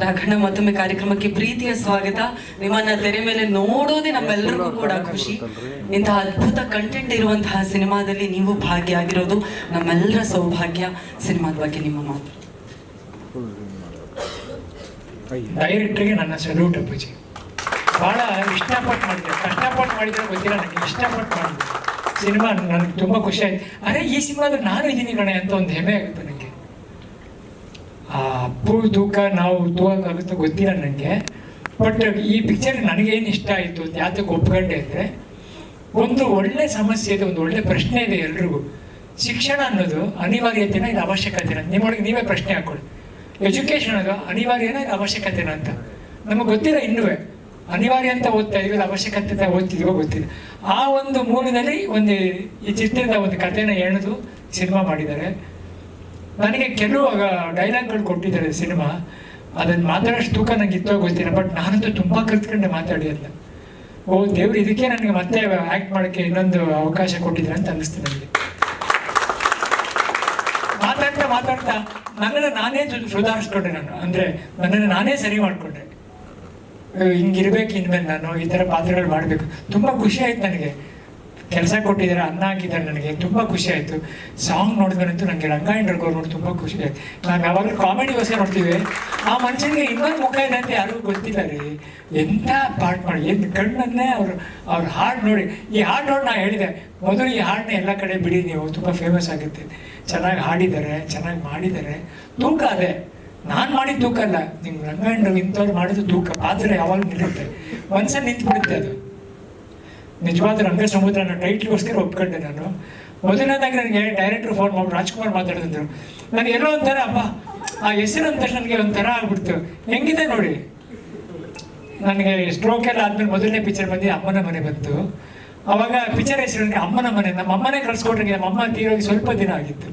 ರಾಘಣ್ಣ ಮತ್ತೊಮ್ಮೆ ಕಾರ್ಯಕ್ರಮಕ್ಕೆ ಪ್ರೀತಿಯ ಸ್ವಾಗತ. ನಿಮ್ಮನ್ನ ತೆರೆ ಮೇಲೆ ನೋಡೋದೇ ನಮ್ಮೆಲ್ಲರಿಗೂ ಕೂಡ ಖುಷಿ. ಇಂತಹ ಅದ್ಭುತ ಕಂಟೆಂಟ್ ಇರುವಂತಹ ಸಿನಿಮಾದಲ್ಲಿ ನೀವು ಭಾಗಿಯಾಗಿರೋದು ನಮ್ಮೆಲ್ಲರ ಸೌಭಾಗ್ಯ ಸಿನಿಮಾದ ಬಗ್ಗೆ ನಿಮ್ಮ ಮಾತು. ಡೈರೆಕ್ಟ್ರಿಗೆ ನನ್ನ ಸಲ್ಯೂಟ್ ಅಪ್ಪಾಜಿ. ಬಹಳ ಇಷ್ಟಪಟ್ಟು ಮಾಡಿದೆ ಕಷ್ಟಪಟ್ಟು ಮಾಡಿದ್ರೆ ಗೊತ್ತಿಲ್ಲ ನನಗೆ ಇಷ್ಟಪಟ್ಟು ಮಾಡಿದ್ರು ಸಿನಿಮಾ ನನಗೆ ತುಂಬ ಖುಷಿ ಆಯ್ತು. ಅರೆ ಈ ಸಿನಿಮಾದಲ್ಲಿ ನಾನು ಇದ್ದೀನಿ ಕಣೆ ಅಂತ ಒಂದು ಹೆಮ್ಮೆ ಆಗುತ್ತೆ ಆ ಅಪ್ಪು ತೂಕ ನಾವು ತೂಗಕ್ಕಾಗುತ್ತೋ ಗೊತ್ತಿಲ್ಲ ನನಗೆ ಬಟ್ ಈ ಪಿಕ್ಚರ್ ನನಗೇನು ಇಷ್ಟ ಆಯಿತು ಅಂತ ಯಾತಕ್ಕೆ ಒಪ್ಕೊಂಡೆ ಅಂದರೆ, ಒಂದು ಒಳ್ಳೆ ಸಮಸ್ಯೆ ಇದೆ, ಒಂದು ಒಳ್ಳೆ ಪ್ರಶ್ನೆ ಇದೆ ಎಲ್ರಿಗೂ. ಶಿಕ್ಷಣ ಅನ್ನೋದು ಅನಿವಾರ್ಯತೆನ ಇದು ಅವಶ್ಯಕತೆನ. ನಿಮ್ಮೊಳಗೆ ನೀವೇ ಪ್ರಶ್ನೆ ಹಾಕೊಳ್ಳಿ. ಎಜುಕೇಷನ್ ಅದು ಅನಿವಾರ್ಯನ ಇದು ಅವಶ್ಯಕತೆನ ಅಂತ. ನಮಗೆ ಗೊತ್ತಿಲ್ಲ ಇನ್ನೂ ಅನಿವಾರ್ಯ ಅಂತ ಓದ್ತಾ ಇದೀವಿ ಅವಶ್ಯಕತೆ ಓದ್ತಿದೀವೋ ಗೊತ್ತಿಲ್ಲ. ಆ ಒಂದು ಮೂಲದಲ್ಲಿ ಒಂದು ಈ ಚಿತ್ರದ ಒಂದು ಕಥೆನ ಎಳೆದು ಸಿನಿಮಾ ಮಾಡಿದ್ದಾರೆ. ನನಗೆ ಕೆಲವು ಡೈಲಾಗ್ಗಳು ಕೊಟ್ಟಿದ್ದಾರೆ ಸಿನಿಮಾ. ಅದನ್ನು ಮಾತಾಡೋಷ್ಟು ತೂಕ ನನಗೆ ಇತ್ತೋ, ಗೊತ್ತಿಲ್ಲ. ಬಟ್ ನಾನಂತೂ ತುಂಬ ಕಲ್ತ್ಕೊಂಡೆ ಮಾತಾಡಿಯಲ್ಲ ಓ, ದೇವ್ರು, ಇದಕ್ಕೆ ನನಗೆ ಮತ್ತೆ ಆ್ಯಕ್ಟ್ ಮಾಡೋಕ್ಕೆ ಇನ್ನೊಂದು ಅವಕಾಶ ಕೊಟ್ಟಿದ್ರೆ ಅಂತ ಅನ್ನಿಸ್ತು ನನಗೆ. ಮಾತಾಡ್ತಾ ಮಾತಾಡ್ತಾ ನನ್ನನ್ನು ನಾನೇ ಸುಧಾರಿಸ್ಕೊಂಡೆ ನಾನು. ಅಂದರೆ ನನ್ನನ್ನು ನಾನೇ ಸರಿ ಮಾಡಿಕೊಂಡೆ. ಹಿಂಗಿರ್ಬೇಕು ಇನ್ಮೇಲೆ ನಾನು, ಈ ಥರ ಪಾತ್ರಗಳು ಮಾಡಬೇಕು. ತುಂಬ ಖುಷಿ ಆಯ್ತು ನನಗೆ. ಕೆಲಸ ಕೊಟ್ಟಿದ್ದಾರೆ, ಅನ್ನ ಹಾಕಿದ್ದಾರೆ ನನಗೆ. ತುಂಬ ಖುಷಿ ಆಯಿತು. ಸಾಂಗ್ ನೋಡಿದ್ರಂತೂ ನನಗೆ ರಂಗಾಯಣ ರಘುವ್ರು ನೋಡಿ ತುಂಬ ಖುಷಿ ಆಯ್ತು. ನಾವು ಯಾವಾಗಲೂ ಕಾಮಿಡಿ ಹೊಸ ನೋಡ್ತೀವಿ. ಆ ಮನುಷ್ಯನಿಗೆ ಇನ್ನೊಂದು ಮುಖ ಇದೆ ಅಂತ ಯಾರಿಗೂ ಗೊತ್ತಿಲ್ಲ ರೀ. ಎಂಥ ಪಾರ್ಟ್ ಮಾಡಿ ಏನು ಕಣ್ಣನ್ನೇ ಅವರು ಅವ್ರ ಹಾಡು ನೋಡಿ. ಈ ಹಾಡು ನೋಡಿ ನಾನು ಹೇಳಿದೆ, ಮೊದಲು ಈ ಹಾಡನ್ನ ಎಲ್ಲ ಕಡೆ ಬಿಡಿ ನೀವು, ತುಂಬ ಫೇಮಸ್ ಆಗುತ್ತೆ. ಚೆನ್ನಾಗಿ ಹಾಡಿದ್ದಾರೆ, ಚೆನ್ನಾಗಿ ಮಾಡಿದ್ದಾರೆ. ತೂಕ ಅದೇ. ನಾನು ಮಾಡಿದ ತೂಕ ಅಲ್ಲ. ನಿಮ್ಮ ರಂಗಾಯಣ ಇಂಥವ್ರು ಮಾಡಿದ ತೂಕ. ಪಾತ್ರ ಯಾವಾಗ ನಿಲ್ಲುತ್ತೆ. ಒಂದ್ಸಲ ನಿಂತು ಬಿಡುತ್ತೆ ಅದು. ನಿಜವಾದ ರಂಗ ಸಮುದ್ರ ಅನ್ನೋ ಟೈಟ್ಲಿಗೋಸ್ಕರ ಒಪ್ಕೊಂಡೆ ನಾನು. ಮೊದಲನೇದಾಗಿ ನನಗೆ ಡೈರೆಕ್ಟ್ರು ಫೋನ್ ಮಾಡಿ ರಾಜ್ಕುಮಾರ್ ಮಾತಾಡಿದ್ರು ನಾನು ಎಲ್ಲೋ ಒಂಥರ, ಅಪ್ಪ, ಆ ಹೆಸರು ಅಂತ ನನಗೆ ಒಂಥರ ಆಗ್ಬಿಡ್ತು. ಹೆಂಗಿದೆ ನೋಡಿ? ನನಗೆ ಸ್ಟ್ರೋಕ್ ಎಲ್ಲ ಆದ್ಮೇಲೆ ಮೊದಲನೇ ಪಿಕ್ಚರ್ ಬಂದು ಅಮ್ಮನ ಮನೆ ಬಂತು. ಅವಾಗ ಪಿಕ್ಚರ್ ಹೆಸರು ನನಗೆ ಅಮ್ಮನ ಮನೆ. ನಮ್ಮ ಅಮ್ಮನೇ ಕಳ್ಸ್ಕೊಟ್ರಿಗೆ, ನಮ್ಮ ಅಮ್ಮ ತೀರೋಗಿ ಸ್ವಲ್ಪ ದಿನ ಆಗಿತ್ತು.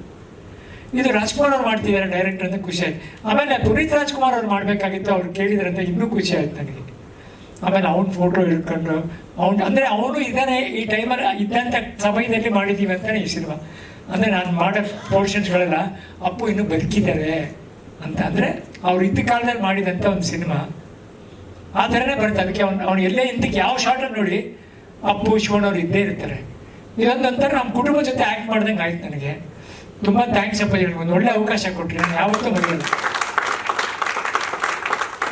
ಇದು ರಾಜ್ಕುಮಾರ್ ಅವ್ರು ಮಾಡ್ತಿದ್ದಾರೆ ಡೈರೆಕ್ಟರ್ ಅಂತ ಖುಷಿ ಆಯ್ತು. ಆಮೇಲೆ ಪುನೀತ್ ರಾಜ್ಕುಮಾರ್ ಅವ್ರು ಮಾಡಬೇಕಾಗಿತ್ತು, ಅವ್ರು ಕೇಳಿದ್ರಂತ, ಇನ್ನೂ ಖುಷಿ ಆಯ್ತು ನನಗೆ. ಆಮೇಲೆ ಅವ್ನ ಫೋಟೋ ಹಿಡ್ಕೊಂಡು, ಅವ್ನು, ಅಂದರೆ ಅವನು ಇದ್ದಾನೆ ಈ ಟೈಮಲ್ಲಿ ಇದ್ದಂಥ ಸಮಯದಲ್ಲಿ ಮಾಡಿದ್ದೀವಿ ಅಂತಾನೆ ಈ ಸಿನಿಮಾ ಅಂದರೆ ನಾನು ಮಾಡೋ ಪೋರ್ಷನ್ಸ್ಗಳೆಲ್ಲ ಅಪ್ಪು ಇನ್ನೂ ಬದುಕಿದ್ದಾರೆ ಅಂತ. ಅಂದರೆ ಅವ್ರು ಇದ್ದ ಕಾಲದಲ್ಲಿ ಮಾಡಿದಂಥ ಒಂದು ಸಿನಿಮಾ ಆ ಥರನೇ ಬರುತ್ತೆ. ಅದಕ್ಕೆ ಅವ್ನು ಅವ್ನು ಎಲ್ಲೇ ಹಿಂದಕ್ಕೆ ಯಾವ ಶಾರ್ಟಲ್ಲಿ ನೋಡಿ ಅಪ್ಪು ಶಿವಣ್ಣವ್ರು ಇದ್ದೇ ಇರ್ತಾರೆ. ಇದೊಂದು ಒಂಥರ ನಮ್ಮ ಕುಟುಂಬ ಜೊತೆ ಆ್ಯಕ್ಟ್ ಮಾಡ್ದಂಗೆ ಆಯ್ತು ನನಗೆ. ತುಂಬ ಥ್ಯಾಂಕ್ಸ್ ಅಪ್ಪ ಒಂದು ಒಳ್ಳೆ ಅವಕಾಶ ಕೊಟ್ಟರೆ ನಾನು ಯಾವತ್ತೂ ಮರೆಯಲ್ಲ.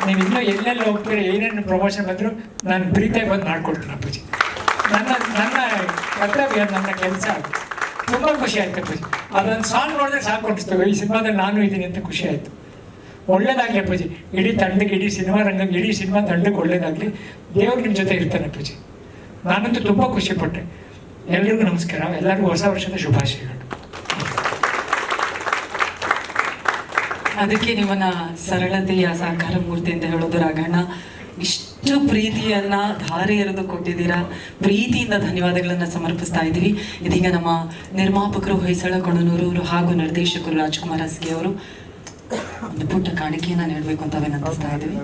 ನೀವು ಇನ್ನೂ ಎಲ್ಲೆಲ್ಲಿ ಹೋಗ್ತೀರಿ ಏನೇನು ಪ್ರಮೋಷನ್ ಬಂದರೂ ನಾನು ಪ್ರೀತಿಯಾಗಿ ಬಂದು ಮಾಡ್ಕೊಡ್ತೀನಿ ಅಪ್ಪಾಜಿ. ನನ್ನ ನನ್ನ ಕರ್ತವ್ಯ, ನನ್ನ ಕೆಲಸ ತುಂಬ ಖುಷಿ ಆಯ್ತು ಅಪ್ಪಾಜಿ. ಅದೊಂದು ಸಾಂಗ್ ನೋಡಿದ್ರೆ ಸಾಕು ಕೊಡಿಸ್ತೇವೆ ಈ ಸಿನಿಮಾದಲ್ಲಿ ನಾನು ಇದ್ದೀನಿ ಅಂತ ಖುಷಿ ಆಯಿತು. ಒಳ್ಳೇದಾಗಲಿ ಅಪ್ಪಾಜಿ. ಇಡೀ ತಂಡಕ್ಕೆ, ಇಡೀ ಸಿನಿಮಾ ರಂಗಕ್ಕೆ, ಇಡೀ ಸಿನಿಮಾ ತಂಡಕ್ಕೆ ಒಳ್ಳೇದಾಗಲಿ. ದೇವ್ರು ನಿಮ್ಮ ಜೊತೆ ಇರ್ತಾನೆ ಅಪ್ಪಾಜಿ. ನಾನಂತೂ ತುಂಬ ಖುಷಿಪಟ್ಟೆ. ಎಲ್ರಿಗೂ ನಮಸ್ಕಾರ. ಎಲ್ಲರಿಗೂ ಹೊಸ ವರ್ಷದ ಶುಭಾಶಯಗಳು. ಅದಕ್ಕೆ ನಿಮ್ಮನ್ನ ಸರಳತೆಯ ಸಾಕಾರ ಮೂರ್ತಿ ಅಂತ ಹೇಳೋದು ರಾಘಣ್ಣ. ಇಷ್ಟು ಪ್ರೀತಿಯನ್ನ ಧಾರೆ ಎರೆದು ಕೊಟ್ಟಿದ್ದೀರಾ. ಪ್ರೀತಿಯಿಂದ ಧನ್ಯವಾದಗಳನ್ನ ಸಮರ್ಪಿಸ್ತಾ ಇದ್ದೀವಿ. ಇದೀಗ ನಮ್ಮ ನಿರ್ಮಾಪಕರು ಹೊಯ್ಸಳ, ಕೊಣನೂರು ಹಾಗೂ ನಿರ್ದೇಶಕರು ರಾಜ್ಕುಮಾರ್ ಹಸ್ಗೆ ಅವರು ಒಂದು ಪುಟ್ಟ ಕಾಣಿಕೆಯನ್ನ ನೀಡಬೇಕು ಅಂತ ವಿನಂತಿಸ್ತಾ ಇದ್ದೀವಿ.